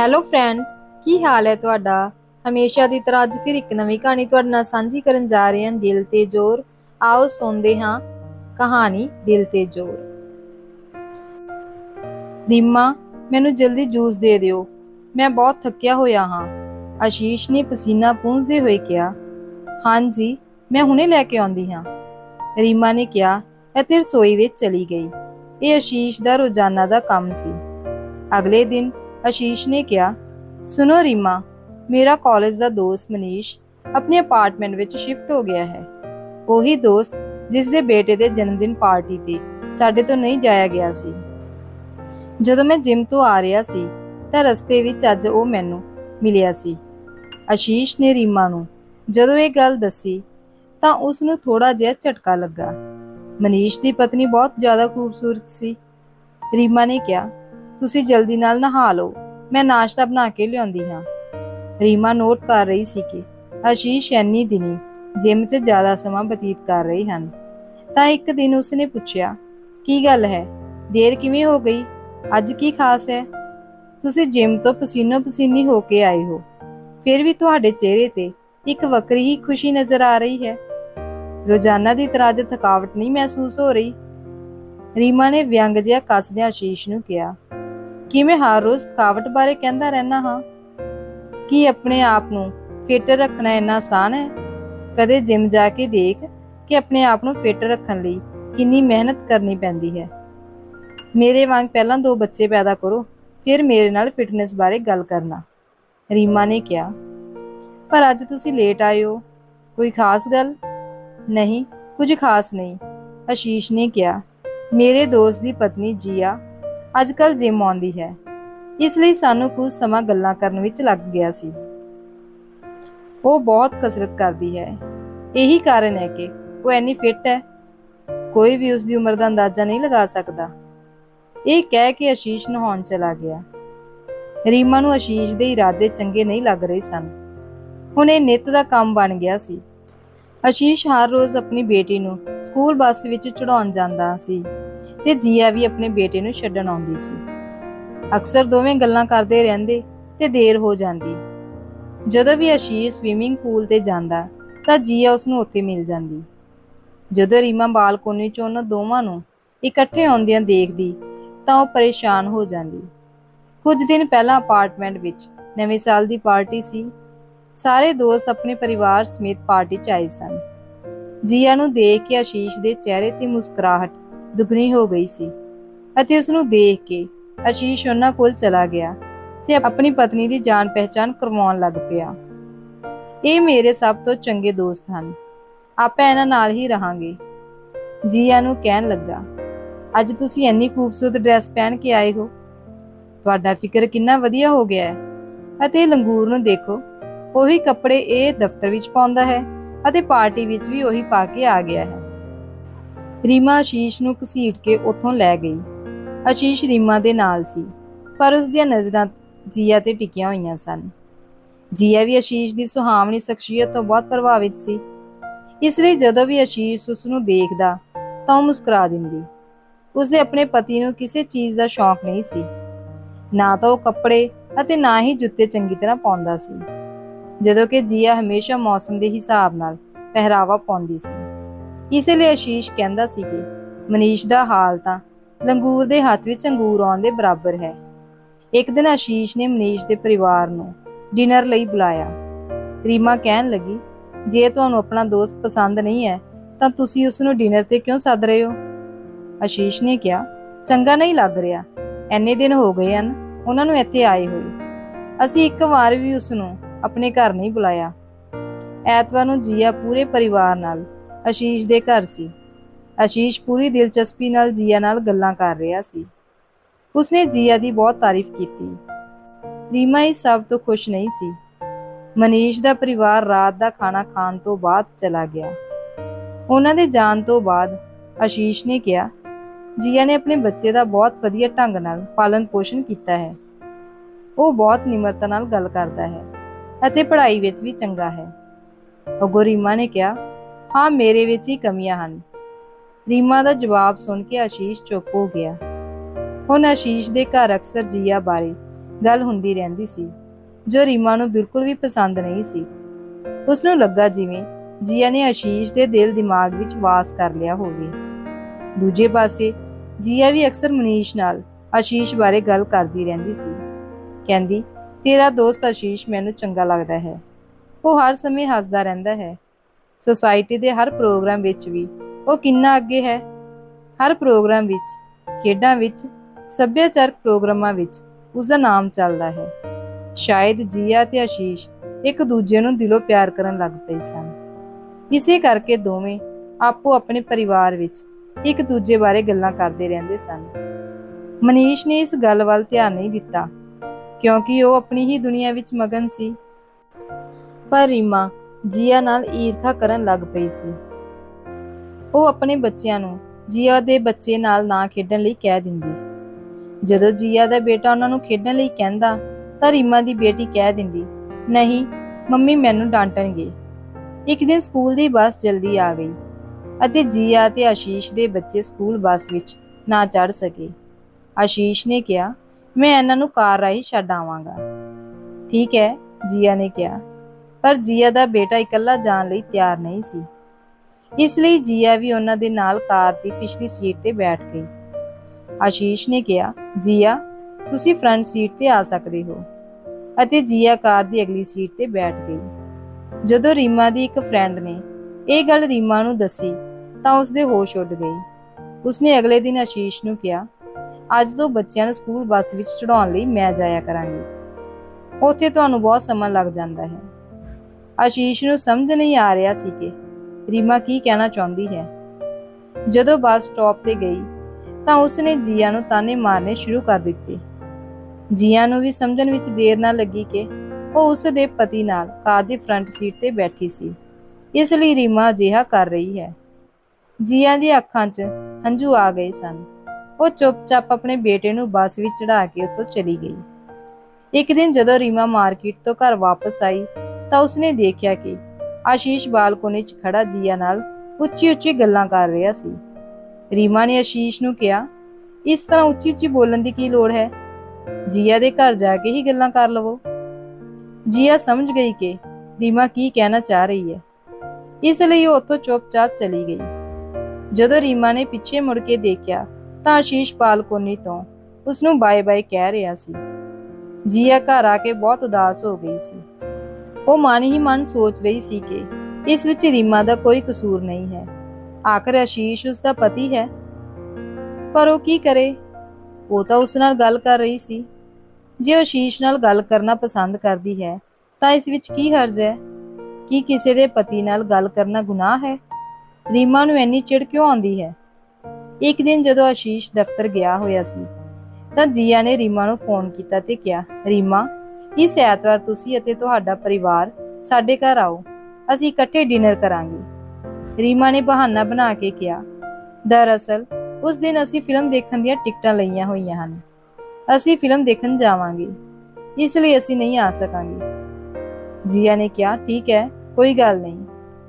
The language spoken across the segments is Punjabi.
ਹੈਲੋ ਫਰੈਂਡਸ ਕੀ ਹਾਲ ਹੈ ਤੁਹਾਡਾ? ਹਮੇਸ਼ਾ ਦੀ ਤਰ੍ਹਾਂ ਅੱਜ ਫਿਰ ਇੱਕ ਨਵੀਂ ਕਹਾਣੀ ਤੁਹਾਡੇ ਨਾਲ ਸਾਂਝੀ ਕਰਨ ਜਾ ਰਹੇ ਹਾਂ, ਦਿਲ ਤੇ ਜ਼ੋਰ। ਆਓ ਸੁਣਦੇ ਹਾਂ ਕਹਾਣੀ, ਦਿਲ ਤੇ ਜ਼ੋਰ। ਰੀਮਾ, ਮੈਨੂੰ ਜਲਦੀ ਜੂਸ ਦੇ ਦਿਓ। ਮੈਂ ਬਹੁਤ ਥੱਕਿਆ ਹੋਇਆ ਹਾਂ। ਆਸ਼ੀਸ਼ ਨੇ ਪਸੀਨਾ ਪੂੰਝਦੇ ਹੋਏ ਕਿਹਾ, ਹਾਂਜੀ, ਮੈਂ ਹੁਣੇ ਲੈ ਕੇ ਆਉਂਦੀ ਹਾਂ। ਰੀਮਾ ਨੇ ਕਿਹਾ ਅਤੇ ਰਸੋਈ ਵਿੱਚ ਚਲੀ ਗਈ। ਇਹ ਆਸ਼ੀਸ਼ ਦਾ ਰੋਜ਼ਾਨਾ ਦਾ ਕੰਮ ਸੀ। ਅਗਲੇ ਦਿਨ ਆਸ਼ੀਸ਼ ਨੇ ਕਿਹਾ, ਸੁਣੋ ਰੀਮਾ, ਮੇਰਾ ਕਾਲਜ ਦਾ ਦੋਸਤ ਮਨੀਸ਼ ਆਪਣੇ ਅਪਾਰਟਮੈਂਟ ਵਿੱਚ ਸ਼ਿਫਟ ਹੋ ਗਿਆ ਹੈ। ਉਹੀ ਦੋਸਤ ਜਿਸ ਦੇ ਬੇਟੇ ਦੇ ਜਨਮ ਦਿਨ ਪਾਰਟੀ ਤੇ ਸਾਡੇ ਤੋਂ ਨਹੀਂ ਜਾਇਆ ਗਿਆ ਸੀ। ਜਦੋਂ ਮੈਂ ਜਿਮ ਤੋਂ ਆ ਰਿਹਾ ਸੀ, ਤਾਂ ਰਸਤੇ ਵਿੱਚ ਅੱਜ ਉਹ ਮੈਨੂੰ ਮਿਲਿਆ ਸੀ। ਆਸ਼ੀਸ਼ ਨੇ ਰੀਮਾ ਨੂੰ ਜਦੋਂ ਇਹ ਗੱਲ ਦੱਸੀ, ਤਾਂ ਉਸ ਨੂੰ ਥੋੜਾ ਜਿਹਾ ਝਟਕਾ ਲੱਗਾ। ਮਨੀਸ਼ ਦੀ ਪਤਨੀ ਬਹੁਤ ਜ਼ਿਆਦਾ ਖੂਬਸੂਰਤ ਸੀ। ਰੀਮਾ ਨੇ ਕਿਹਾ ਤੁਸੀਂ ਜਲਦੀ ਨਾਲ ਨਹਾ ਲਓ। ਮੈਂ ਨਾਸ਼ਤਾ ਬਣਾ ਕੇ ਲਿਆਉਂਦੀ ਹਾਂ। ਰੀਮਾ ਨੋਟ ਕਰ ਰਹੀ ਸੀ ਕਿ ਆਸ਼ੀਸ਼ ਐਨੀ ਦਿਨੀ ਜਿਮ 'ਚ ਜ਼ਿਆਦਾ ਸਮਾਂ ਬਤੀਤ ਕਰ ਰਹੇ ਹਨ। ਤਾਂ ਇੱਕ ਦਿਨ ਉਸਨੇ ਪੁੱਛਿਆ, ਕੀ ਗੱਲ ਹੈ? ਦੇਰ ਕਿਵੇਂ ਹੋ ਗਈ? ਅੱਜ ਕੀ ਖਾਸ ਹੈ? ਤੁਸੀਂ ਜਿਮ ਤੋਂ ਪਸੀਨੋ ਪਸੀਨੀ ਹੋ ਕੇ ਆਏ ਹੋ। ਫਿਰ ਵੀ ਤੁਹਾਡੇ ਚਿਹਰੇ ਤੇ ਇੱਕ ਵੱਖਰੀ ਹੀ ਖੁਸ਼ੀ ਨਜ਼ਰ ਆ ਰਹੀ ਹੈ। ਰੋਜ਼ਾਨਾ ਦੀ ਤਰ੍ਹਾਂ ਅੱਜ ਥਕਾਵਟ ਨਹੀਂ ਮਹਿਸੂਸ ਹੋ ਰਹੀ? ਰੀਮਾ ਨੇ ਵਿਅੰਗ ਜਿਹਾ ਕੱਸਦਿਆਂ ਆਸ਼ੀਸ਼ ਨੂੰ ਕਿਹਾ ਕਿਵੇਂ ਹਰ ਰੋਜ਼ ਥਕਾਵਟ ਬਾਰੇ ਕਹਿੰਦਾ ਰਹਿਣਾ ਹਾਂ? ਕੀ ਆਪਣੇ ਆਪ ਨੂੰ ਫਿੱਟ ਰੱਖਣਾ ਇੰਨਾ ਆਸਾਨ ਹੈ? ਕਦੇ ਜਿਮ ਜਾ ਕੇ ਦੇਖ ਕਿ ਆਪਣੇ ਆਪ ਨੂੰ ਫਿੱਟ ਰੱਖਣ ਲਈ ਕਿੰਨੀ ਮਿਹਨਤ ਕਰਨੀ ਪੈਂਦੀ ਹੈ। ਮੇਰੇ ਵਾਂਗ ਪਹਿਲਾਂ ਦੋ ਬੱਚੇ ਪੈਦਾ ਕਰੋ, ਫਿਰ ਮੇਰੇ ਨਾਲ ਫਿਟਨੈਸ ਬਾਰੇ ਗੱਲ ਕਰਨਾ, ਰੀਮਾ ਨੇ ਕਿਹਾ। ਪਰ ਅੱਜ ਤੁਸੀਂ ਲੇਟ ਆਏ ਹੋ, ਕੋਈ ਖਾਸ ਗੱਲ? ਨਹੀਂ, ਕੁਝ ਖਾਸ ਨਹੀਂ ਆਸ਼ੀਸ਼ ਨੇ ਕਿਹਾ। ਮੇਰੇ ਦੋਸਤ ਦੀ ਪਤਨੀ ਜੀਆ ਅੱਜ ਕੱਲ ਜਿਮ ਆਉਂਦੀ ਹੈ। ਇਸ ਲਈ ਸਾਨੂੰ ਕੁਝ ਸਮਾਂ ਗੱਲਾਂ ਕਰਨ ਵਿੱਚ ਲੱਗ ਗਿਆ ਸੀ। ਉਹ ਬਹੁਤ ਕਸਰਤ ਕਰਦੀ ਹੈ। ਇਹੀ ਕਾਰਨ ਹੈ ਕਿ ਉਹ ਇੰਨੀ ਫਿੱਟ ਹੈ। ਕੋਈ ਵੀ ਉਸ ਦੀ ਉਮਰ ਦਾ ਅੰਦਾਜ਼ਾ ਨਹੀਂ ਲਗਾ ਸਕਦਾ। ਇਹ ਕਹਿ ਕੇ ਆਸ਼ੀਸ਼ ਨਹਾਉਣ ਚਲਾ ਗਿਆ। ਰੀਮਾ ਨੂੰ ਆਸ਼ੀਸ਼ ਦੇ ਇਰਾਦੇ ਚੰਗੇ ਨਹੀਂ ਲੱਗ ਰਹੇ ਸਨ। ਹੁਣ ਇਹ ਨਿੱਤ ਦਾ ਕੰਮ ਬਣ ਗਿਆ ਸੀ। ਆਸ਼ੀਸ਼ ਹਰ ਰੋਜ਼ ਆਪਣੀ ਬੇਟੀ ਨੂੰ ਸਕੂਲ ਬੱਸ ਵਿੱਚ ਚੜਾਉਣ ਜਾਂਦਾ ਸੀ। ਤੇ ਜੀਆ ਵੀ ਆਪਣੇ ਬੇਟੇ ਨੂੰ ਛੱਡਣ ਆਉਂਦੀ ਸੀ। ਅਕਸਰ ਦੋਵੇਂ ਗੱਲਾਂ ਕਰਦੇ ਰਹਿੰਦੇ ਤੇ ਦੇਰ ਹੋ ਜਾਂਦੀ। ਜਦੋਂ ਵੀ ਅਸ਼ੀਸ਼ ਸਵਿਮਿੰਗ ਪੂਲ ਤੇ ਜਾਂਦਾ, ਤਾਂ ਜੀਆ ਉਸ ਨੂੰ ਉੱਥੇ ਮਿਲ ਜਾਂਦੀ। ਜਦੋਂ ਰੀਮਾ ਬਾਲਕੋਨੀ 'ਚ ਉਹਨਾਂ ਦੋਵਾਂ ਨੂੰ ਇਕੱਠੇ ਆਉਂਦਿਆਂ ਦੇਖਦੀ, ਤਾਂ ਉਹ ਪਰੇਸ਼ਾਨ ਹੋ ਜਾਂਦੀ। ਕੁਝ ਦਿਨ ਪਹਿਲਾਂ ਅਪਾਰਟਮੈਂਟ ਵਿੱਚ ਨਵੇਂ ਸਾਲ ਦੀ ਪਾਰਟੀ ਸੀ। ਸਾਰੇ ਦੋਸਤ ਆਪਣੇ ਪਰਿਵਾਰ ਸਮੇਤ ਪਾਰਟੀ 'ਚ ਆਏ ਸਨ। ਜੀਆ ਨੂੰ ਦੇਖ ਕੇ ਆਸ਼ੀਸ਼ ਦੇ ਚਿਹਰੇ ਤੇ ਮੁਸਕਰਾਹਟ ਦੁੱਗਣੀ ਹੋ ਗਈ ਸੀ ਅਤੇ ਉਸ ਨੂੰ ਦੇਖ ਕੇ ਆਸ਼ੀਸ਼ ਉਹਨਾਂ ਕੋਲ ਚਲਾ ਗਿਆ ਤੇ ਆਪਣੀ ਪਤਨੀ ਦੀ ਜਾਣ ਪਹਿਚਾਨ ਕਰਵਾਉਣ ਲੱਗ ਪਿਆ। ਇਹ ਮੇਰੇ ਸਭ ਤੋਂ ਚੰਗੇ ਦੋਸਤ ਹਨ। ਆਪਾਂ ਇਹਨਾਂ ਨਾਲ ਹੀ ਰਹਾਂਗੇ। ਜੀਆ ਨੂੰ ਕਹਿਣ ਲੱਗਾ, ਅੱਜ ਤੁਸੀਂ ਇੰਨੀ ਖੂਬਸੂਰਤ ਡਰੈਸ ਪਹਿਨ ਕੇ ਆਏ ਹੋ। ਤੁਹਾਡਾ ਫਿਕਰ ਕਿੰਨਾ ਵਧੀਆ ਹੋ ਗਿਆ ਹੈ। ਅਤੇ ਲੰਗੂਰ ਨੂੰ ਦੇਖੋ, ਉਹੀ ਕੱਪੜੇ ਇਹ ਦਫ਼ਤਰ ਵਿੱਚ ਪਾਉਂਦਾ ਹੈ ਅਤੇ ਪਾਰਟੀ ਵਿੱਚ ਵੀ ਉਹੀ ਪਾ ਕੇ ਆ ਗਿਆ ਹੈ। ਰੀਮਾ ਆਸ਼ੀਸ਼ ਨੂੰ ਘਸੀਟ ਕੇ ਉੱਥੋਂ ਲੈ ਗਈ। ਆਸ਼ੀਸ਼ ਰੀਮਾ ਦੇ ਨਾਲ ਸੀ, ਪਰ ਉਸ ਦੀਆਂ ਨਜ਼ਰਾਂ ਜੀਆ ਤੇ ਟਿਕੀਆਂ ਹੋਈਆਂ ਸਨ। ਜੀਆ ਵੀ ਆਸ਼ੀਸ਼ ਦੀ ਸੁਹਾਵਣੀ ਸ਼ਖਸੀਅਤ ਤੋਂ ਬਹੁਤ ਪ੍ਰਭਾਵਿਤ ਸੀ। ਇਸ ਲਈ ਜਦੋਂ ਵੀ ਆਸ਼ੀਸ਼ ਉਸ ਨੂੰ ਦੇਖਦਾ, ਤਾਂ ਉਹ ਮੁਸਕਰਾ ਦਿੰਦੀ। ਉਸਦੇ ਆਪਣੇ ਪਤੀ ਨੂੰ ਕਿਸੇ ਚੀਜ਼ ਦਾ ਸ਼ੌਂਕ ਨਹੀਂ ਸੀ। ਨਾ ਤਾਂ ਉਹ ਕੱਪੜੇ ਅਤੇ ਨਾ ਹੀ ਜੁੱਤੇ ਚੰਗੀ ਤਰ੍ਹਾਂ ਪਾਉਂਦਾ ਸੀ। ਜਦੋਂ ਕਿ ਜੀਆ ਹਮੇਸ਼ਾ ਮੌਸਮ ਦੇ ਹਿਸਾਬ ਨਾਲ ਪਹਿਰਾਵਾ ਪਾਉਂਦੀ ਸੀ। ਇਸੇ ਲਈ ਆਸ਼ੀਸ਼ ਕਹਿੰਦਾ ਸੀ ਕਿ, ਮਨੀਸ਼ ਦਾ ਹਾਲ ਤਾਂ ਲੰਗੂਰ ਦੇ ਹੱਥ ਵਿੱਚ ਅੰਗੂਰ ਆਉਣ ਦੇ ਬਰਾਬਰ ਹੈ। ਇੱਕ ਦਿਨ ਆਸ਼ੀਸ਼ ਨੇ ਮਨੀਸ਼ ਦੇ ਪਰਿਵਾਰ ਨੂੰ ਡਿਨਰ ਲਈ ਬੁਲਾਇਆ। ਰੀਮਾ ਕਹਿਣ ਲੱਗੀ, ਜੇ ਤੁਹਾਨੂੰ ਆਪਣਾ ਦੋਸਤ ਪਸੰਦ ਨਹੀਂ ਹੈ, ਤਾਂ ਤੁਸੀਂ ਉਸ ਨੂੰ ਡਿਨਰ ਤੇ ਕਿਉਂ ਸੱਦ ਰਹੇ ਹੋ? ਆਸ਼ੀਸ਼ ਨੇ ਕਿਹਾ, ਚੰਗਾ ਨਹੀਂ ਲੱਗ ਰਿਹਾ। ਐਨੇ ਦਿਨ ਹੋ ਗਏ ਹਨ, ਉਹਨਾਂ ਨੂੰ ਇੱਥੇ ਆਏ ਹੋਏ। ਅਸੀਂ ਇੱਕ ਵਾਰ ਵੀ ਉਸ ਨੂੰ ਆਪਣੇ ਘਰ ਨਹੀਂ ਬੁਲਾਇਆ। ਐਤਵਾਰ ਨੂੰ ਜੀਆ ਪੂਰੇ ਪਰਿਵਾਰ ਨਾਲ ਆਸ਼ੀਸ਼ ਦੇ ਘਰ ਸੀ। ਆਸ਼ੀਸ਼ ਪੂਰੀ ਦਿਲਚਸਪੀ ਨਾਲ ਜੀਆ ਨਾਲ ਗੱਲਾਂ ਕਰ ਰਿਹਾ ਸੀ। ਉਸਨੇ ਜੀਆ ਦੀ ਬਹੁਤ ਤਾਰੀਫ ਕੀਤੀ। ਰੀਮਾ ਇਸ ਸਭ ਤੋਂ ਖੁਸ਼ ਨਹੀਂ ਸੀ। ਮਨੀਸ਼ ਦਾ ਪਰਿਵਾਰ ਰਾਤ ਦਾ ਖਾਣਾ ਖਾਣ ਤੋਂ ਬਾਅਦ ਚਲਾ ਗਿਆ। ਉਹਨਾਂ ਦੇ ਜਾਣ ਤੋਂ ਬਾਅਦ ਆਸ਼ੀਸ਼ ਨੇ ਕਿਹਾ, ਜੀਆ ਨੇ ਆਪਣੇ ਬੱਚੇ ਦਾ ਬਹੁਤ ਵਧੀਆ ਢੰਗ ਨਾਲ ਪਾਲਣ ਪੋਸ਼ਣ ਕੀਤਾ ਹੈ। ਉਹ ਬਹੁਤ ਨਿਮਰਤਾ ਨਾਲ ਗੱਲ ਕਰਦਾ ਹੈ ਅਤੇ ਪੜ੍ਹਾਈ ਵਿੱਚ ਵੀ ਚੰਗਾ ਹੈ। ਅਗੋ ਰੀਮਾ ਨੇ ਕਿਹਾ ਹਾਂ, ਮੇਰੇ ਵਿੱਚ ਹੀ ਕਮੀਆਂ ਹਨ। ਰੀਮਾ ਦਾ ਜਵਾਬ ਸੁਣ ਕੇ ਆਸ਼ੀਸ਼ ਚੁੱਪ ਹੋ ਗਿਆ। ਹੁਣ ਆਸ਼ੀਸ਼ ਦੇ ਘਰ ਅਕਸਰ ਜੀਆ ਬਾਰੇ ਗੱਲ ਹੁੰਦੀ ਰਹਿੰਦੀ ਸੀ, ਜੋ ਰੀਮਾ ਨੂੰ ਬਿਲਕੁਲ ਵੀ ਪਸੰਦ ਨਹੀਂ ਸੀ। ਉਸ ਨੂੰ ਲੱਗਾ ਜਿਵੇਂ ਜੀਆ ਨੇ ਆਸ਼ੀਸ਼ ਦੇ ਦਿਲ ਦਿਮਾਗ ਵਿੱਚ ਵਾਸ ਕਰ ਲਿਆ ਹੋਵੇ। ਦੂਜੇ ਪਾਸੇ, ਜੀਆ ਵੀ ਅਕਸਰ ਮਨੀਸ਼ ਨਾਲ ਆਸ਼ੀਸ਼ ਬਾਰੇ ਗੱਲ ਕਰਦੀ ਰਹਿੰਦੀ ਸੀ। ਕਹਿੰਦੀ, ਤੇਰਾ ਦੋਸਤ ਆਸ਼ੀਸ਼ ਮੈਨੂੰ ਚੰਗਾ ਲੱਗਦਾ ਹੈ। ਉਹ ਹਰ ਸਮੇਂ ਹੱਸਦਾ ਰਹਿੰਦਾ ਹੈ। ਸੋਸਾਇਟੀ ਦੇ ਹਰ ਪ੍ਰੋਗਰਾਮ ਵਿੱਚ ਵੀ ਉਹ ਕਿੰਨਾ ਅੱਗੇ ਹੈ। ਹਰ ਪ੍ਰੋਗਰਾਮ ਵਿੱਚ, ਖੇਡਾਂ ਵਿੱਚ, ਸੱਭਿਆਚਾਰਕ ਪ੍ਰੋਗਰਾਮਾਂ ਵਿੱਚ ਉਸ ਦਾ ਨਾਮ ਚੱਲਦਾ ਹੈ। ਸ਼ਾਇਦ ਜੀਆ ਤੇ ਆਸ਼ੀਸ਼ ਇੱਕ ਦੂਜੇ ਨੂੰ ਦਿਲੋਂ ਪਿਆਰ ਕਰਨ ਲੱਗ ਪਏ ਸਨ। ਇਸੇ ਕਰਕੇ ਦੋਵੇਂ ਆਪੋ ਆਪਣੇ ਪਰਿਵਾਰ ਵਿੱਚ ਇੱਕ ਦੂਜੇ ਬਾਰੇ ਗੱਲਾਂ ਕਰਦੇ ਰਹਿੰਦੇ ਸਨ। ਮਨੀਸ਼ ਨੇ ਇਸ ਗੱਲ ਵੱਲ ਧਿਆਨ ਨਹੀਂ ਦਿੱਤਾ, ਕਿਉਂਕਿ ਉਹ ਆਪਣੀ ਹੀ ਦੁਨੀਆ ਵਿੱਚ ਮਗਨ ਸੀ। ਪਰ ਰੀਮਾ ਜੀਆ ਨਾਲ ਈਰਖਾ ਕਰਨ ਲੱਗ ਪਈ ਸੀ। ਉਹ ਆਪਣੇ ਬੱਚਿਆਂ ਨੂੰ ਜੀਆ ਦੇ ਬੱਚੇ ਨਾਲ ਨਾ ਖੇਡਣ ਲਈ ਕਹਿ ਦਿੰਦੀ ਸੀ। ਜਦੋਂ ਜੀਆ ਦਾ ਬੇਟਾ ਉਹਨਾਂ ਨੂੰ ਖੇਡਣ ਲਈ ਕਹਿੰਦਾ, ਤਾਂ ਰੀਮਾ ਦੀ ਬੇਟੀ ਕਹਿ ਦਿੰਦੀ, ਨਹੀਂ, ਮੰਮੀ ਮੈਨੂੰ ਡਾਂਟਣਗੇ। ਇੱਕ ਦਿਨ ਸਕੂਲ ਦੀ ਬੱਸ ਜਲਦੀ ਆ ਗਈ ਅਤੇ ਜੀਆ ਤੇ ਆਸ਼ੀਸ਼ ਦੇ ਬੱਚੇ ਸਕੂਲ ਬੱਸ ਵਿੱਚ ਨਾ ਚੜ ਸਕੇ। ਆਸ਼ੀਸ਼ ਨੇ ਕਿਹਾ, ਮੈਂ ਇਹਨਾਂ ਨੂੰ ਕਾਰ ਰਾਹੀਂ ਛੱਡ ਆਵਾਂਗਾ। ਠੀਕ ਹੈ, ਜੀਆ ਨੇ ਕਿਹਾ। ਪਰ ਜੀਆ ਦਾ ਬੇਟਾ ਇਕੱਲਾ ਜਾਣ ਲਈ ਤਿਆਰ ਨਹੀਂ ਸੀ। ਇਸ ਲਈ ਜੀਆ ਵੀ ਉਹਨਾਂ ਦੇ ਨਾਲ ਕਾਰ ਦੀ ਪਿਛਲੀ ਸੀਟ ਤੇ ਬੈਠ ਗਈ। ਆਸ਼ੀਸ਼ ਨੇ ਕਿਹਾ, ਜੀਆ, ਤੁਸੀਂ ਫਰੰਟ ਸੀਟ ਤੇ ਆ ਸਕਦੇ ਹੋ। ਅਤੇ ਜੀਆ ਕਾਰ ਦੀ ਅਗਲੀ ਸੀਟ ਤੇ ਬੈਠ ਗਈ। ਜਦੋਂ ਰੀਮਾ ਦੀ ਇੱਕ ਫਰੈਂਡ ਨੇ ਇਹ ਗੱਲ ਰੀਮਾ ਨੂੰ ਦੱਸੀ, ਤਾਂ ਉਸਦੇ ਹੋਸ਼ ਉੱਡ ਗਈ ਉਸਨੇ ਅਗਲੇ ਦਿਨ ਆਸ਼ੀਸ਼ ਨੂੰ ਕਿਹਾ, ਅੱਜ ਤੋਂ ਬੱਚਿਆਂ ਨੂੰ ਸਕੂਲ ਬੱਸ ਵਿੱਚ ਚੜਾਉਣ ਲਈ ਮੈਂ ਜਾਇਆ ਕਰਾਂਗੀ। ਉੱਥੇ ਤੁਹਾਨੂੰ ਬਹੁਤ ਸਮਾਂ ਲੱਗ ਜਾਂਦਾ ਹੈ। ਆਸ਼ੀਸ਼ ਨੂੰ ਸਮਝ ਨਹੀਂ ਆ ਰਿਹਾ ਸੀ ਕਿ ਰੀਮਾ ਕੀ ਕਹਿਣਾ ਚਾਹੁੰਦੀ ਹੈ। ਜਦੋਂ ਬੱਸ ਸਟਾਪ ਤੇ ਗਈ, ਤਾਂ ਉਸਨੇ ਜੀਆ ਨੂੰ ਤਾਨੇ ਮਾਰਨੇ ਸ਼ੁਰੂ ਕਰ ਦਿੱਤੇ। ਜੀਆ ਨੂੰ ਵੀ ਸਮਝਣ ਵਿੱਚ ਦੇਰ ਨਾ ਲੱਗੀ ਕਿ ਉਹ ਉਸ ਦੇ ਪਤੀ ਨਾਲ ਕਾਰ ਦੀ ਫਰੰਟ ਸੀਟ ਤੇ ਬੈਠੀ ਸੀ। ਇਸ ਲਈ ਰੀਮਾ ਅਜਿਹਾ ਕਰ ਰਹੀ ਹੈ। ਜੀਆ ਦੀ ਅੱਖਾਂ 'ਚ ਹੰਝੂ ਆ ਗਏ ਸਨ। ਉਹ ਚੁੱਪਚਾਪ ਆਪਣੇ ਬੇਟੇ ਨੂੰ ਬੱਸ ਵਿੱਚ ਚੜਾ ਕੇ ਉੱਥੋਂ ਚਲੀ ਗਈ। ਇੱਕ ਦਿਨ ਜਦੋਂ ਰੀਮਾ ਮਾਰਕੀਟ ਤੋਂ ਘਰ ਵਾਪਸ ਆਈ ਤਾਂ ਉਸਨੇ ਦੇਖਿਆ ਕਿ ਆਸ਼ੀਸ਼ ਬਾਲਕੋਨੀ 'ਚ ਖੜਾ ਜੀਆ ਨਾਲ ਉੱਚੀ-ਉੱਚੀ ਗੱਲਾਂ ਕਰ ਰਿਹਾ ਸੀ। ਰੀਮਾ ਨੇ ਆਸ਼ੀਸ਼ ਨੂੰ ਕਿਹਾ, ਇਸ ਤਰ੍ਹਾਂ ਉੱਚੀ-ਉੱਚੀ ਬੋਲਣ ਦੀ ਕੀ ਲੋੜ ਹੈ? ਜੀਆ ਦੇ ਘਰ ਜਾ ਕੇ ਹੀ ਗੱਲਾਂ ਕਰ ਲਵੋ। ਜੀਆ ਸਮਝ ਗਈ ਕਿ ਰੀਮਾ ਕੀ ਕਹਿਣਾ ਚਾਹ ਰਹੀ ਹੈ। ਇਸ ਲਈ ਉਹ ਉੱਥੋਂ ਚੁੱਪਚਾਪ ਚਲੀ ਗਈ। ਜਦੋਂ ਰੀਮਾ ਨੇ ਪਿੱਛੇ ਮੁੜ ਕੇ ਦੇਖਿਆ ਤਾਂ ਆਸ਼ੀਸ਼ ਬਾਲਕੋਨੀ ਤੋਂ ਉਸ ਨੂੰ ਬਾਏ ਬਾਏ ਕਹਿ ਰਿਹਾ ਸੀ। ਜੀਆ ਘਰ ਆ ਕੇ ਬਹੁਤ ਉਦਾਸ ਹੋ ਗਈ ਸੀ। ਉਹ ਮਨ ਹੀ ਮਨ ਸੋਚ ਰਹੀ ਸੀ ਕਿ ਇਸ ਵਿੱਚ ਰੀਮਾ ਦਾ ਕੋਈ ਕਸੂਰ ਨਹੀਂ ਹੈ। ਆਖਰ ਆਸ਼ੀਸ਼ ਉਸ ਦਾ ਪਤੀ ਹੈ। ਪਰ ਉਹ ਕੀ ਕਰੇ? ਉਹ ਤਾਂ ਉਸ ਨਾਲ ਗੱਲ ਕਰ ਰਹੀ ਸੀ। ਜੇ ਉਹ ਆਸ਼ੀਸ਼ ਨਾਲ ਗੱਲ ਕਰਨਾ ਪਸੰਦ ਕਰਦੀ ਹੈ, ਤਾਂ ਇਸ ਵਿੱਚ ਕੀ ਹਰਜ ਹੈ? ਕੀ ਕਿਸੇ ਦੇ ਪਤੀ ਨਾਲ ਗੱਲ ਕਰਨਾ ਗੁਨਾਹ ਹੈ? ਰੀਮਾ ਨੂੰ ਇੰਨੀ ਚਿੜ ਕਿਉਂ ਆਉਂਦੀ ਹੈ? ਇੱਕ ਦਿਨ ਜਦੋਂ ਆਸ਼ੀਸ਼ ਦਫ਼ਤਰ ਗਿਆ ਹੋਇਆ ਸੀ, ਤਾਂ ਜੀਆ ਨੇ ਰੀਮਾ ਨੂੰ ਫੋਨ ਕੀਤਾ ਤੇ ਕਿਹਾ, ਰੀਮਾ ਇਸ ਐਤਵਾਰ ਤੁਸੀਂ ਅਤੇ ਤੁਹਾਡਾ ਪਰਿਵਾਰ ਸਾਡੇ ਘਰ ਆਓ। ਅਸੀਂ ਇਕੱਠੇ ਡਿਨਰ ਕਰਾਂਗੇ। ਰੀਮਾ ਨੇ ਬਹਾਨਾ ਬਣਾ ਕੇ ਕਿਹਾ, ਦਰਅਸਲ, ਉਸ ਦਿਨ ਅਸੀਂ ਫਿਲਮ ਦੇਖਣ ਦੀਆਂ ਟਿਕਟਾਂ ਲਈਆਂ ਹੋਈਆਂ ਹਨ। ਅਸੀਂ ਫਿਲਮ ਦੇਖਣ ਜਾਵਾਂਗੇ। ਇਸ ਲਈ ਅਸੀਂ ਨਹੀਂ ਆ ਸਕਾਂਗੇ। ਜੀਆ ਨੇ ਕਿਹਾ, ਠੀਕ ਹੈ, ਕੋਈ ਗੱਲ ਨਹੀਂ।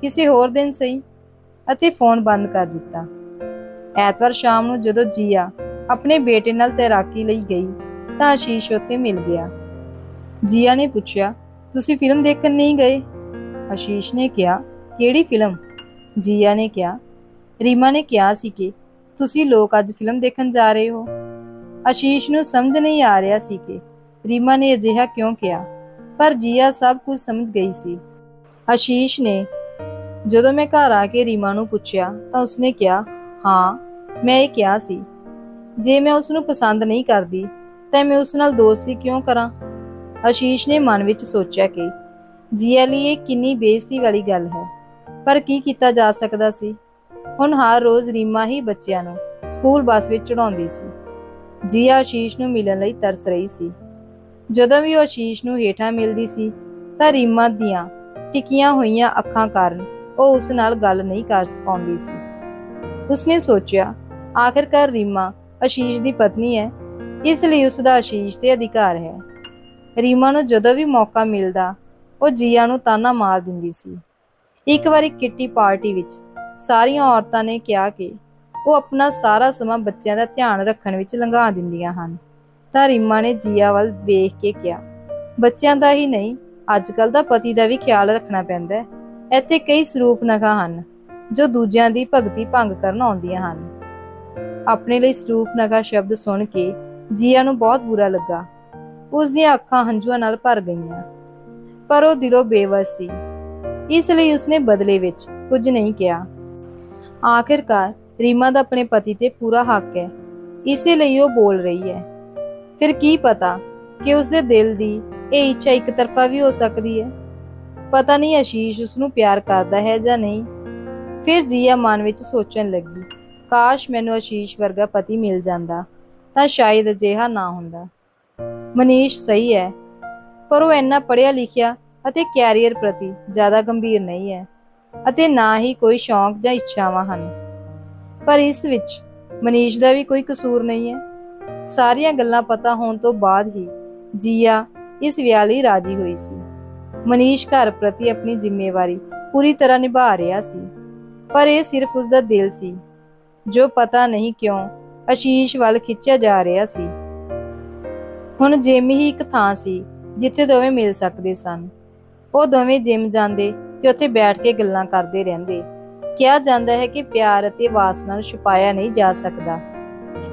ਕਿਸੇ ਹੋਰ ਦਿਨ ਸਹੀ। ਅਤੇ ਫੋਨ ਬੰਦ ਕਰ ਦਿੱਤਾ। ਐਤਵਾਰ ਸ਼ਾਮ ਨੂੰ ਜਦੋਂ ਜੀਆ ਆਪਣੇ ਬੇਟੇ ਨਾਲ ਤੈਰਾਕੀ ਲਈ ਗਈ ਤਾਂ ਆਸ਼ੀਸ਼ ਉੱਥੇ ਮਿਲ ਗਿਆ। ਜੀਆ ਨੇ ਪੁੱਛਿਆ, ਤੁਸੀਂ ਫਿਲਮ ਦੇਖਣ ਨਹੀਂ ਗਏ? ਆਸ਼ੀਸ਼ ਨੇ ਕਿਹਾ, ਕਿਹੜੀ ਫਿਲਮ? ਜੀਆ ਨੇ ਕਿਹਾ, ਰੀਮਾ ਨੇ ਕਿਹਾ ਸੀ ਕਿ ਤੁਸੀਂ ਲੋਕ ਅੱਜ ਫਿਲਮ ਦੇਖਣ ਜਾ ਰਹੇ ਹੋ। ਆਸ਼ੀਸ਼ ਨੂੰ ਸਮਝ ਨਹੀਂ ਆ ਰਿਹਾ ਸੀ ਕਿ ਰੀਮਾ ਨੇ ਅਜਿਹਾ ਕਿਉਂ ਕਿਹਾ, ਪਰ ਜੀਆ ਸਭ ਕੁਝ ਸਮਝ ਗਈ ਸੀ। ਆਸ਼ੀਸ਼ ਨੇ ਜਦੋਂ ਮੈਂ ਘਰ ਆ ਕੇ ਰੀਮਾ ਨੂੰ ਪੁੱਛਿਆ ਤਾਂ ਉਸਨੇ ਕਿਹਾ, ਹਾਂ, ਮੈਂ ਇਹ ਕਿਹਾ ਸੀ। ਜੇ ਮੈਂ ਉਸ ਨੂੰ ਪਸੰਦ ਨਹੀਂ ਕਰਦੀ, ਤਾਂ ਮੈਂ ਉਸ ਨਾਲ ਦੋਸਤੀ ਕਿਉਂ ਕਰਾਂ? ਆਸ਼ੀਸ਼ ਨੇ ਮਨ ਵਿੱਚ ਸੋਚਿਆ ਕਿ ਜੀਆ ਲਈ ਇਹ ਕਿੰਨੀ ਬੇਇੱਜ਼ਤੀ ਵਾਲੀ ਗੱਲ ਹੈ, ਪਰ ਕੀ ਕੀਤਾ ਜਾ ਸਕਦਾ ਸੀ? ਹੁਣ ਹਰ ਰੋਜ਼ ਰੀਮਾ ਹੀ ਬੱਚਿਆਂ ਨੂੰ ਸਕੂਲ ਬੱਸ ਵਿੱਚ ਚੜਾਉਂਦੀ ਸੀ। ਜੀਆ ਆਸ਼ੀਸ਼ ਨੂੰ ਮਿਲਣ ਲਈ ਤਰਸ ਰਹੀ ਸੀ। ਜਦੋਂ ਵੀ ਉਹ ਆਸ਼ੀਸ਼ ਨੂੰ ਹੇਠਾਂ ਮਿਲਦੀ ਸੀ, ਤਾਂ ਰੀਮਾ ਦੀਆਂ ਟਿਕੀਆਂ ਹੋਈਆਂ ਅੱਖਾਂ ਕਾਰਨ ਉਹ ਉਸ ਨਾਲ ਗੱਲ ਨਹੀਂ ਕਰ ਪਾਉਂਦੀ ਸੀ। ਉਸਨੇ ਸੋਚਿਆ, ਆਖਿਰਕਾਰ ਰੀਮਾ ਆਸ਼ੀਸ਼ ਦੀ ਪਤਨੀ ਹੈ, ਇਸ ਲਈ ਉਸ ਦਾ ਆਸ਼ੀਸ਼ ਤੇ ਅਧਿਕਾਰ ਹੈ। ਰੀਮਾ ਨੂੰ ਜਦੋਂ ਵੀ ਮੌਕਾ ਮਿਲਦਾ, ਉਹ ਜੀਆ ਨੂੰ ਤਾਨਾ ਮਾਰ ਦਿੰਦੀ ਸੀ। ਇੱਕ ਵਾਰੀ ਕਿੱਟੀ ਪਾਰਟੀ ਵਿੱਚ ਸਾਰੀਆਂ ਔਰਤਾਂ ਨੇ ਕਿਹਾ ਕਿ ਉਹ ਆਪਣਾ ਸਾਰਾ ਸਮਾਂ ਬੱਚਿਆਂ ਦਾ ਧਿਆਨ ਰੱਖਣ ਵਿੱਚ ਲੰਘਾ ਦਿੰਦੀਆਂ ਹਨ। ਤਾਂ ਰੀਮਾ ਨੇ ਜੀਆ ਵੱਲ ਵੇਖ ਕੇ ਕਿਹਾ, ਬੱਚਿਆਂ ਦਾ ਹੀ ਨਹੀਂ ਅੱਜ ਕੱਲ ਦਾ ਪਤੀ ਦਾ ਵੀ ਖਿਆਲ ਰੱਖਣਾ ਪੈਂਦਾ ਹੈ। ਇੱਥੇ ਕਈ ਸਰੂਪ ਨਖਾ ਹਨ, ਜੋ ਦੂਜਿਆਂ ਦੀ ਭਗਤੀ ਭੰਗ ਕਰਨ ਆਉਂਦੀਆਂ ਹਨ। ਆਪਣੇ ਲਈ ਸਰੂਪ ਨਖਾ ਸ਼ਬਦ ਸੁਣ ਕੇ ਜੀਆ ਨੂੰ ਬਹੁਤ ਬੁਰਾ ਲੱਗਾ। ਉਸ ਦੀਆਂ ਅੱਖਾਂ ਹੰਝੂਆਂ ਨਾਲ ਭਰ ਗਈਆਂ। ਪਰ ਉਹ ਦਿਲੋਂ ਬੇਵਸ ਸੀ। ਇਸ ਲਈ ਉਸਨੇ ਬਦਲੇ ਵਿੱਚ ਕੁਝ ਨਹੀਂ ਕਿਹਾ। ਆਖਿਰਕਾਰ ਰੀਮਾ ਦਾ ਆਪਣੇ ਪਤੀ ਤੇ ਪੂਰਾ ਹੱਕ ਹੈ। ਇਸੇ ਲਈ ਉਹ ਬੋਲ ਰਹੀ ਹੈ। ਫਿਰ ਕੀ ਪਤਾ ਕਿ ਉਸਦੇ ਦਿਲ ਦੀ ਇਹ ਇੱਛਾ ਇੱਕ ਤਰਫਾ ਵੀ ਹੋ ਸਕਦੀ ਹੈ? ਪਤਾ ਨਹੀਂ ਆਸ਼ੀਸ਼ ਉਸ ਨੂੰ ਪਿਆਰ ਕਰਦਾ ਹੈ ਜਾਂ ਨਹੀਂ। ਫਿਰ ਜੀਆ ਮਨ ਵਿੱਚ ਸੋਚਣ ਲੱਗੀ, ਕਾਸ਼ ਮੈਨੂੰ ਆਸ਼ੀਸ਼ ਵਰਗਾ ਪਤੀ ਮਿਲ ਜਾਂਦਾ ਤਾਂ ਸ਼ਾਇਦ ਅਜਿਹਾ ਨਾ ਹੁੰਦਾ। ਮਨੀਸ਼ ਸਹੀ ਹੈ। ਪਰ ਉਹ ਇੰਨਾ ਪੜ੍ਹਿਆ ਲਿਖਿਆ ਅਤੇ ਕੈਰੀਅਰ ਪ੍ਰਤੀ ਜ਼ਿਆਦਾ ਗੰਭੀਰ ਨਹੀਂ ਹੈ ਅਤੇ ਨਾ ਹੀ ਕੋਈ ਸ਼ੌਂਕ ਜਾਂ ਇੱਛਾਵਾਂ ਹਨ। ਪਰ ਇਸ ਵਿੱਚ ਮਨੀਸ਼ ਦਾ ਵੀ ਕੋਈ ਕਸੂਰ ਨਹੀਂ ਹੈ। ਸਾਰੀਆਂ ਗੱਲਾਂ ਪਤਾ ਹੋਣ ਤੋਂ ਬਾਅਦ ਹੀ ਜੀਆ ਇਸ ਵਿਆਹ ਲਈ ਰਾਜੀ ਹੋਈ ਸੀ। ਮਨੀਸ਼ ਘਰ ਪ੍ਰਤੀ ਆਪਣੀ ਜ਼ਿੰਮੇਵਾਰੀ ਪੂਰੀ ਤਰ੍ਹਾਂ ਨਿਭਾ ਰਿਹਾ ਸੀ। ਪਰ ਇਹ ਸਿਰਫ ਉਸ ਦਾ ਦਿਲ ਸੀ, ਜੋ ਪਤਾ ਨਹੀਂ ਕਿਉਂ ਅਸ਼ੀਸ਼ ਵੱਲ ਖਿੱਚਿਆ ਜਾ ਰਿਹਾ ਸੀ। ਹੁਣ ਜਿਮ ਹੀ ਇੱਕ ਥਾਂ ਸੀ, ਜਿੱਥੇ ਦੋਵੇਂ ਮਿਲ ਸਕਦੇ ਸਨ। ਉਹ ਦੋਵੇਂ ਜਿਮ ਜਾਂਦੇ ਤੇ ਉੱਥੇ ਬੈਠ ਕੇ ਗੱਲਾਂ ਕਰਦੇ ਰਹਿੰਦੇ। ਕਿਹਾ ਜਾਂਦਾ ਹੈ ਕਿ ਪਿਆਰ ਅਤੇ ਵਾਸਨਾ ਨੂੰ ਛੁਪਾਇਆ ਨਹੀਂ ਜਾ ਸਕਦਾ।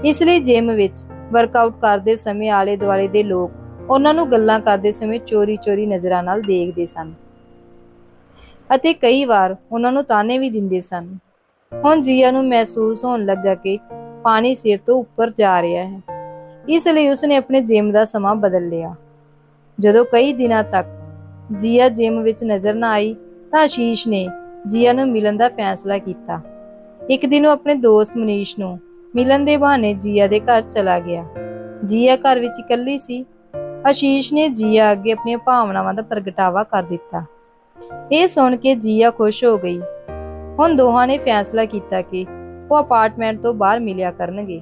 ਇਸ ਲਈ ਜਿਮ ਵਿੱਚ ਵਰਕਆਊਟ ਕਰਦੇ ਸਮੇਂ ਆਲੇ ਦੁਆਲੇ ਦੇ ਲੋਕ ਉਹਨਾਂ ਨੂੰ ਗੱਲਾਂ ਕਰਦੇ ਸਮੇਂ ਚੋਰੀ-ਚੋਰੀ ਨਜ਼ਰਾਂ ਨਾਲ ਦੇਖਦੇ ਸਨ। ਅਤੇ ਕਈ ਵਾਰ ਉਹਨਾਂ ਨੂੰ ਤਾਨੇ ਵੀ ਦਿੰਦੇ ਸਨ। ਹੁਣ ਜੀਆ ਨੂੰ ਮਹਿਸੂਸ ਹੋਣ ਲੱਗਾ ਕਿ ਪਾਣੀ ਸਿਰ ਤੋਂ ਉੱਪਰ ਜਾ ਰਿਹਾ ਹੈ। ਇਸ ਲਈ ਉਸਨੇ ਆਪਣੇ ਜਿਮ ਦਾ ਸਮਾਂ ਬਦਲ ਲਿਆ। ਜਦੋਂ ਕਈ ਦਿਨਾਂ ਤੱਕ ਜੀਆ ਜਿਮ ਵਿੱਚ ਨਜ਼ਰ ਨਾ ਆਈ ਤਾਂ ਆਸ਼ੀਸ਼ ਨੇ ਜੀਆ ਨੂੰ ਮਿਲਣ ਦਾ ਫੈਸਲਾ ਕੀਤਾ। ਇੱਕ ਦਿਨ ਉਹ ਆਪਣੇ ਦੋਸਤ ਮਨੀਸ਼ ਨੂੰ ਮਿਲਣ ਦੇ ਬਹਾਨੇ ਜੀਆ ਦੇ ਘਰ ਚਲਾ ਗਿਆ। ਜੀਆ ਘਰ ਵਿੱਚ ਇਕੱਲੀ ਸੀ। ਆਸ਼ੀਸ਼ ਨੇ ਜੀਆ ਅੱਗੇ ਆਪਣੀਆਂ ਭਾਵਨਾਵਾਂ ਦਾ ਪ੍ਰਗਟਾਵਾ ਕਰ ਦਿੱਤਾ। ਇਹ ਸੁਣ ਕੇ ਜੀਆ ਖੁਸ਼ ਹੋ ਗਈ। ਹੁਣ ਦੋਹਾਂ ਨੇ ਫੈਸਲਾ ਕੀਤਾ ਕਿ ਉਹ ਅਪਾਰਟਮੈਂਟ ਤੋਂ ਬਾਹਰ ਮਿਲਿਆ ਕਰਨਗੇ।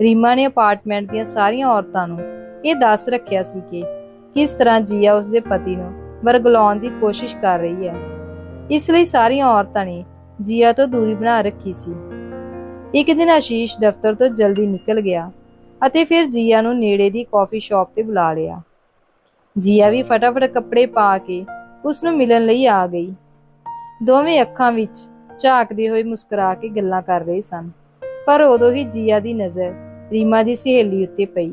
ਰੀਮਾ ਨੇ ਅਪਾਰਟਮੈਂਟ ਦੀਆਂ ਸਾਰੀਆਂ ਔਰਤਾਂ ਨੂੰ ਇਹ ਦੱਸ ਰੱਖਿਆ ਸੀ ਕਿ ਕਿਸ ਤਰ੍ਹਾਂ ਜੀਆ ਉਸਦੇ ਪਤੀ ਨੂੰ ਵਰਗਲਾਉਣ ਦੀ ਕੋਸ਼ਿਸ਼ ਕਰ ਰਹੀ ਹੈ। ਇਸ ਲਈ ਸਾਰੀਆਂ ਔਰਤਾਂ ਨੇ ਜੀਆ ਤੋਂ ਦੂਰੀ ਬਣਾ ਰੱਖੀ ਸੀ। ਇੱਕ ਦਿਨ ਆਸ਼ੀਸ਼ ਦਫ਼ਤਰ ਤੋਂ ਜਲਦੀ ਨਿਕਲ ਗਿਆ ਅਤੇ ਫਿਰ ਜੀਆ ਨੂੰ ਨੇੜੇ ਦੀ ਕਾਫੀ ਸ਼ਾਪ ਤੇ ਬੁਲਾ ਲਿਆ। ਜੀਆ ਵੀ ਫਟਾਫਟ ਕੱਪੜੇ ਪਾ ਕੇ ਉਸ ਨੂੰ ਮਿਲਣ ਲਈ ਆ ਗਈ। ਦੋਵੇਂ ਅੱਖਾਂ ਵਿੱਚ ਝਾਕਦੇ ਹੋਏ ਮੁਸਕਰਾ ਕੇ ਗੱਲਾਂ ਕਰ ਰਹੇ ਸਨ, ਪਰ ਉਦੋਂ ਹੀ ਜੀਆ ਦੀ ਨਜ਼ਰ ਰੀਮਾ ਦੀ ਸਹੇਲੀ ਉੱਤੇ ਪਈ।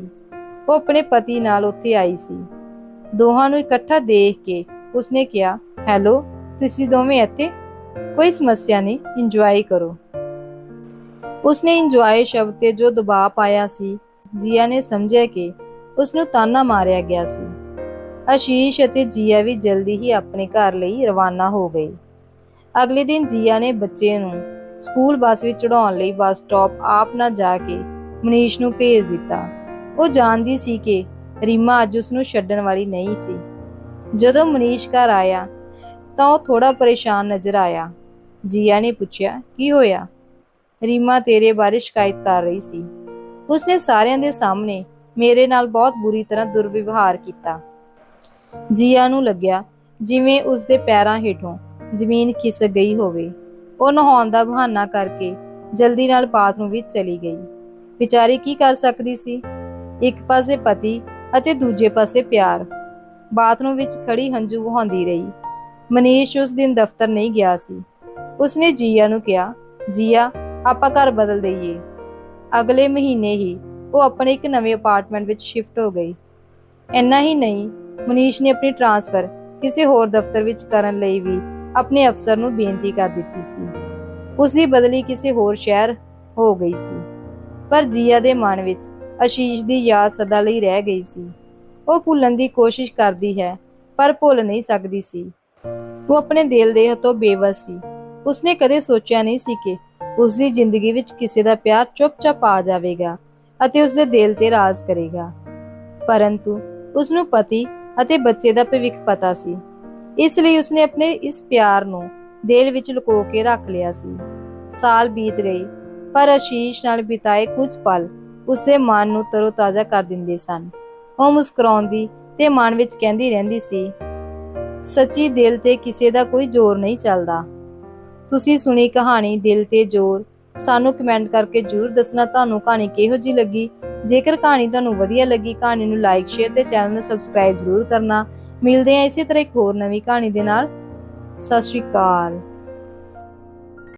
ਉਹ ਆਪਣੇ ਪਤੀ ਨਾਲ ਉੱਥੇ ਆਈ ਸੀ। ਦੋਹਾਂ ਨੂੰ ਇਕੱਠਾ ਦੇਖ ਕੇ ਉਸਨੇ ਕਿਹਾ, ਹੈਲੋ, ਤੁਸੀਂ ਦੋਵੇਂ ਇੱਥੇ? ਕੋਈ ਸਮੱਸਿਆ ਨਹੀਂ, ਇੰਜੋਏ ਕਰੋ। ਉਸਨੇ ਇੰਜੋਏ ਸ਼ਬਦ ਤੇ ਜੋ ਦਬਾਅ ਪਾਇਆ ਸੀ, ਜੀਆ ਨੇ ਸਮਝਿਆ ਕਿ ਉਸ ਨੂੰ ਤਾਨਾ ਮਾਰਿਆ ਗਿਆ ਸੀ। ਆਸ਼ੀਸ਼ ਅਤੇ ਜੀਆ ਵੀ ਜਲਦੀ ਹੀ ਆਪਣੇ ਘਰ ਲਈ ਰਵਾਨਾ ਹੋ ਗਏ। ਅਗਲੇ ਦਿਨ ਜੀਆ ਨੇ ਬੱਚੇ ਨੂੰ ਸਕੂਲ ਬੱਸ ਵਿੱਚ ਚੜਾਉਣ ਲਈ ਬੱਸ ਸਟਾਪ ਆਪ ਨਾ ਜਾ ਕੇ ਮਨੀਸ਼ ਨੂੰ ਭੇਜ ਦਿੱਤਾ। ਉਹ ਜਾਣਦੀ ਸੀ ਕਿ ਰੀਮਾ ਅੱਜ ਉਸ ਨੂੰ ਛੱਡਣ ਵਾਲੀ ਨਹੀਂ ਸੀ। ਜਦੋਂ ਮਨੀਸ਼ ਘਰ ਆਇਆ, ਤਾਂ ਉਹ ਥੋੜਾ ਪਰੇਸ਼ਾਨ ਨਜ਼ਰ ਆਇਆ। ਜੀਆ ਨੇ ਪੁੱਛਿਆ, ਕੀ ਹੋਇਆ? ਰੀਮਾ ਤੇਰੇ ਬਾਰੇ ਸ਼ਿਕਾਇਤ ਕਰ ਰਹੀ ਸੀ। ਉਸਨੇ ਸਾਰਿਆਂ ਦੇ ਸਾਹਮਣੇ ਮੇਰੇ ਨਾਲ ਬਹੁਤ ਬੁਰੀ ਤਰ੍ਹਾਂ ਦੁਰਵਿਵਹਾਰ ਕੀਤਾ। ਜੀਆ ਨੂੰ ਲੱਗਿਆ ਜਿਵੇਂ ਉਸਦੇ ਪੈਰਾਂ ਹੇਠੋਂ ਜ਼ਮੀਨ ਖਿਸਕ ਗਈ ਹੋਵੇ। ਉਹ ਨਹਾਉਣ ਦਾ ਬਹਾਨਾ ਕਰਕੇ ਜਲਦੀ ਨਾਲ ਬਾਥਰੂਮ ਵਿੱਚ ਚਲੀ ਗਈ। ਵਿਚਾਰੀ ਕੀ ਕਰ ਸਕਦੀ ਸੀ? ਇੱਕ ਪਾਸੇ ਪਤੀ ਅਤੇ ਦੂਜੇ ਪਾਸੇ ਪਿਆਰ। ਬਾਥਰੂਮ ਵਿੱਚ ਖੜੀ ਹੰਝੂ ਵਹਾਉਂਦੀ ਰਹੀ। ਮਨੀਸ਼ ਉਸ ਦਿਨ ਦਫ਼ਤਰ ਨਹੀਂ ਗਿਆ ਸੀ। ਉਸਨੇ ਜੀਆ ਨੂੰ ਕਿਹਾ, ਜੀਆ, ਆਪਾਂ ਘਰ ਬਦਲ ਦਈਏ। ਅਗਲੇ ਮਹੀਨੇ ਹੀ ਉਹ ਆਪਣੇ ਇੱਕ ਨਵੇਂ ਅਪਾਰਟਮੈਂਟ ਵਿੱਚ ਸ਼ਿਫਟ ਹੋ ਗਈ। ਇੰਨਾ ਹੀ ਨਹੀਂ, ਮਨੀਸ਼ ਨੇ ਆਪਣੀ ਟ੍ਰਾਂਸਫਰ ਕਿਸੇ ਹੋਰ ਦਫ਼ਤਰ ਵਿੱਚ ਕਰਨ ਲਈ ਵੀ ਆਪਣੇ ਅਫਸਰ ਨੂੰ ਬੇਨਤੀ ਕਰ ਦਿੱਤੀ ਸੀ। ਉਸ ਦੀ ਬਦਲੀ ਕਿਸੇ ਹੋਰ ਸ਼ਹਿਰ ਹੋ ਗਈ ਸੀ। ਪਰ ਜੀਆ ਦੇ ਮਨ ਵਿੱਚ ਆਸ਼ੀਸ਼ ਦੀ ਯਾਦ ਸਦਾ ਲਈ ਰਹਿ ਗਈ ਸੀ। ਉਹ ਭੁੱਲਣ ਦੀ ਕੋਸ਼ਿਸ਼ ਕਰਦੀ ਹੈ, ਪਰ ਭੁੱਲ ਨਹੀਂ ਸਕਦੀ ਸੀ। ਉਹ ਆਪਣੇ ਦਿਲ ਦੇ ਹੱਥੋਂ ਬੇਵਸ ਸੀ। ਉਸਨੇ ਕਦੇ ਸੋਚਿਆ ਨਹੀਂ ਸੀ ਕਿ ਉਸ ਦੀ ਜ਼ਿੰਦਗੀ ਵਿੱਚ ਕਿਸੇ ਦਾ ਪਿਆਰ ਚੁੱਪਚਾਪ ਆ ਜਾਵੇਗਾ ਅਤੇ ਉਸ ਦੇ ਦਿਲ ਤੇ ਰਾਜ ਕਰੇਗਾ। ਪਰੰਤੂ ਉਸ ਨੂੰ ਪਤੀ ਅਤੇ ਬੱਚੇ ਦਾ ਭਵਿੱਖ ਪਤਾ ਸੀ। ਇਸ ਲਈ ਉਸਨੇ ਆਪਣੇ ਇਸ ਪਿਆਰ ਨੂੰ ਦਿਲ ਵਿੱਚ ਲੁਕੋ ਕੇ ਰੱਖ ਲਿਆ ਸੀ। ਸਾਲ ਬੀਤ ਗਏ ਪਰ ਆਸ਼ੀਸ਼ ਨਾਲ ਬਿਤਾਏ ਕੁਝ ਪਲ ਉਸਦੇ ਮਨ ਨੂੰ ਤਰੋਤਾਜ਼ਾ ਕਰ ਦਿੰਦੇ ਸਨ। ਉਹ ਮੁਸਕਰਾਉਂਦੀ ਤੇ ਮਨ ਵਿੱਚ ਕਹਿੰਦੀ ਰਹਿੰਦੀ ਸੀ, ਸੱਚੀ ਦਿਲ ਤੇ ਕਿਸੇ ਦਾ ਕੋਈ ਜ਼ੋਰ ਨਹੀਂ ਚੱਲਦਾ। ਤੁਸੀਂ ਸੁਣੀ ਕਹਾਣੀ ਦਿਲ ਤੇ ਜ਼ੋਰ। ਸਾਨੂੰ ਕਮੈਂਟ ਕਰਕੇ ਜਰੂਰ ਦੱਸਣਾ ਤੁਹਾਨੂੰ ਕਹਾਣੀ ਕਿਹੋ ਜਿਹੀ ਲੱਗੀ। ਜੇਕਰ ਕਹਾਣੀ ਤੁਹਾਨੂੰ ਵਧੀਆ ਲੱਗੀ, ਕਹਾਣੀ ਨੂੰ ਲਾਈਕ, ਸ਼ੇਅਰ ਤੇ ਚੈਨਲ ਨੂੰ ਸਬਸਕ੍ਰਾਈਬ ਜਰੂਰ ਕਰਨਾ। ਮਿਲਦੇ ਹਾਂ ਇਸੇ ਤਰ੍ਹਾਂ ਇੱਕ ਹੋਰ ਨਵੀਂ ਕਹਾਣੀ ਦੇ ਨਾਲ। ਸਤਿ ਸ਼੍ਰੀ ਅਕਾਲ।